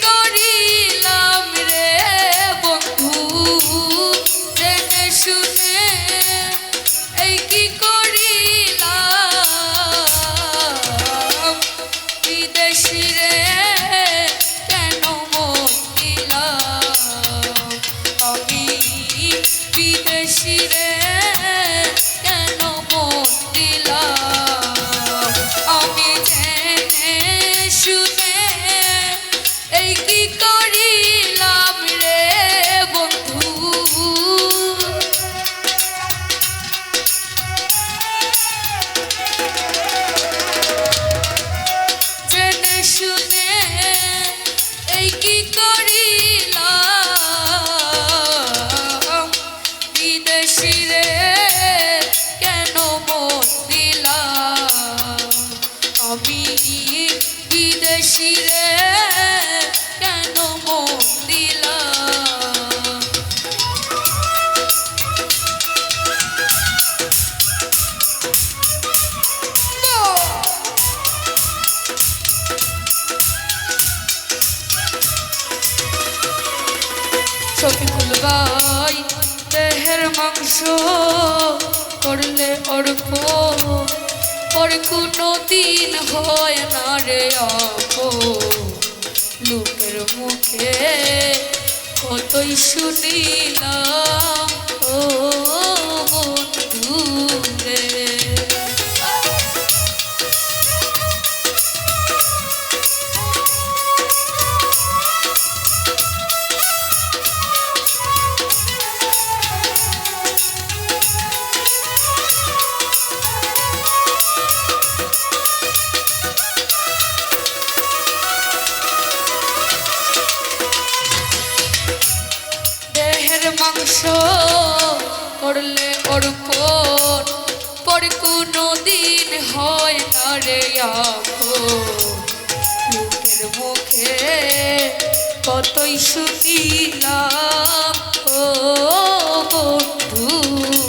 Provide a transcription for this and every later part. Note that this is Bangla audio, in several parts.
করিলাম রে বন্ধু জেনে শুনে এই কি করিলাম? বিদেশি রে, কেন দিলাম? আমি বিদেশি রে আমি বিদেশি রে কেন মন দিলাম শফিকুল ভাই দেহের মাংস করলে অর্প পরে কোনো দিন হয় না রে লোকের মুখে কতই শুনিলাম ও করলে পর কোনো দিন হয় না রে। লোকের মুখে কতই শুনিলাম ও বন্ধু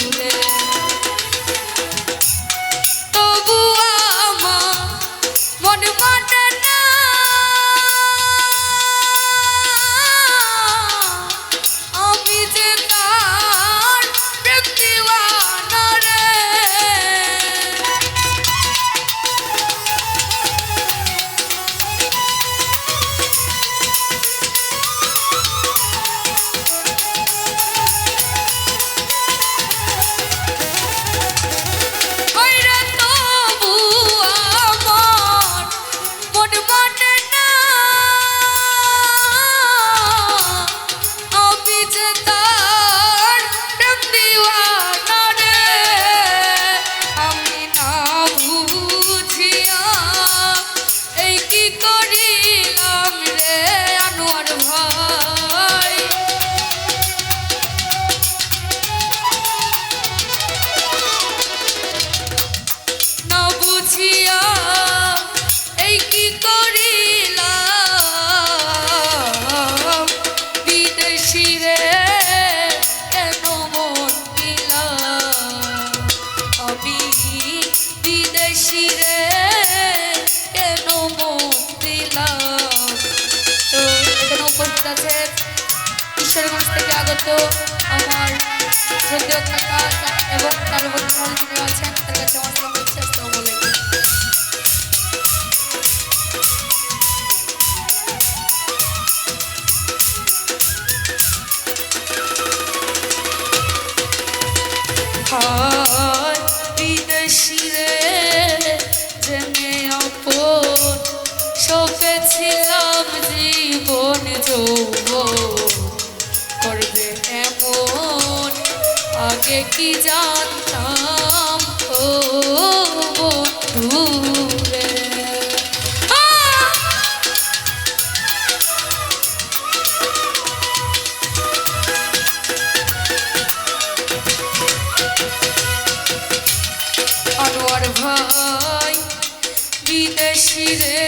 শ্রদ্ধেয় কাকা এবং বন্ধু যিনি আছেন আগে কি জানতাম? ও বন্ধু! আনোয়ার ভাই বিদেশি রে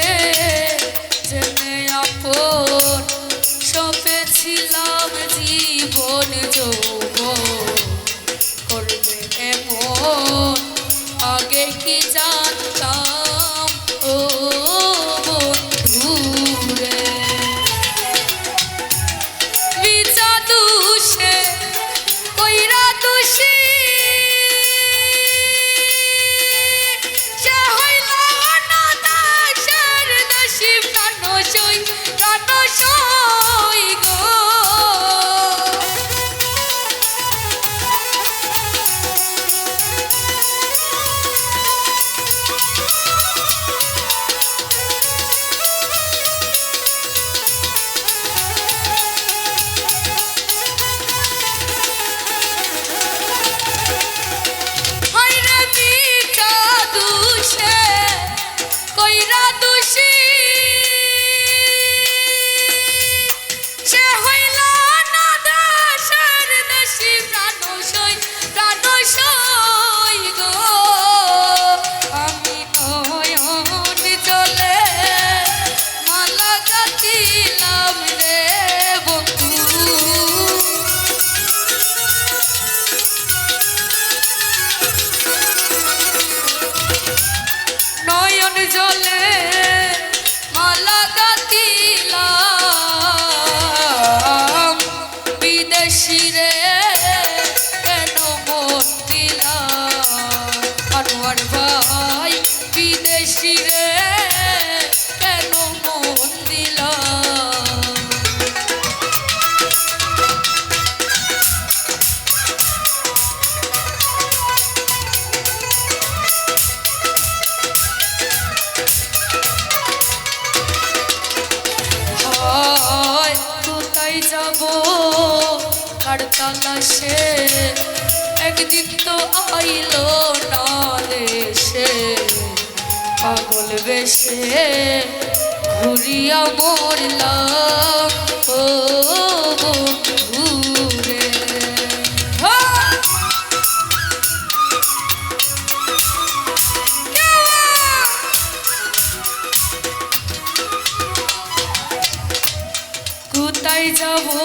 জেনে আপন সপেছিলাম জীবন যৌবন। আগে কি জানতাম? ও বন্ধুরে। দুষে, কইরা দুষী। সে হইল অনাদাসের দোষী প্রাণ সই প্রাণ সই দেশে একদিন তো আইল না দেশে পাগল বেশে ঘুরিয়া মরলাম ও যাব?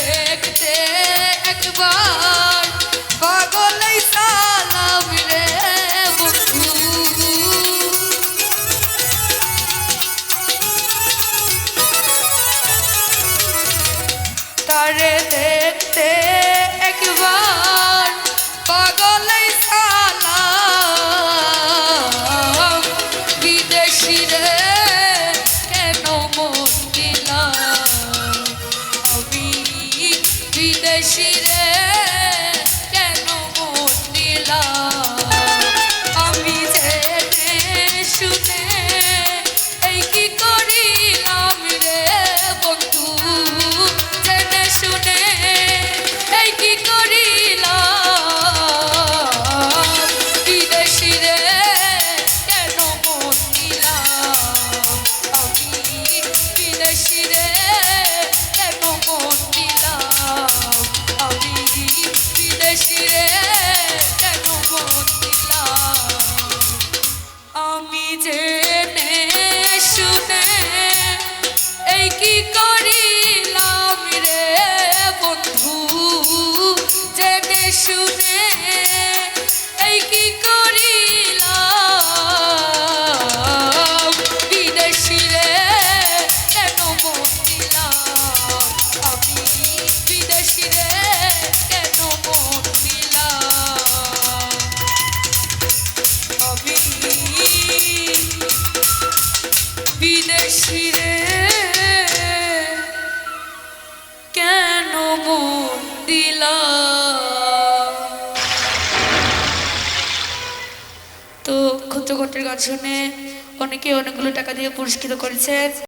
দেখতে you. ভদ্রকণ্ঠের গান অনেকে অনেকগুলো টাকা দিয়ে পুরস্কৃত করেছেন।